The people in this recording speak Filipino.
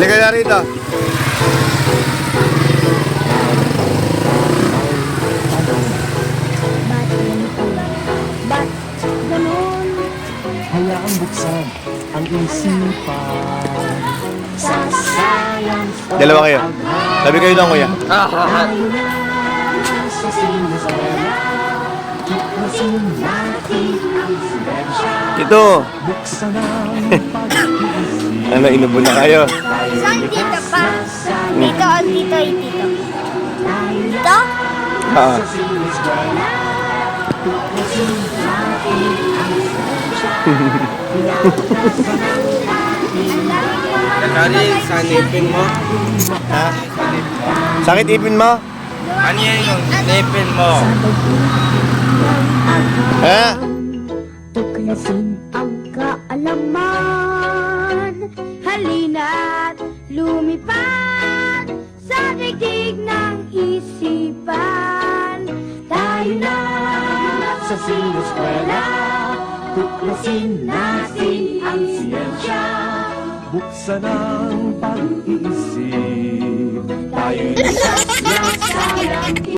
Halika na rito. Ba't ganun? Hayaang buksan ang isipan Dalawa kayo. Sabi kayo lang, kuya. sa sinueskwela Tuklasin natin ang Ito. Ano, inubo na kayo. Saan dito pa? Dito o dito o dito? Dito? Ah. ang siyensya Kari, sanipin mo. Ha? Sakit ipin mo? Ano yan yung nipin mo? Ha? Tuklasin ang kaalaman Halina't lumipad Sa daigdig ng isipan. Tayo na sa sinueskwela Tuklasin natin ang siyensya Buksan ang pag-iisip. Tayo na sa siyensya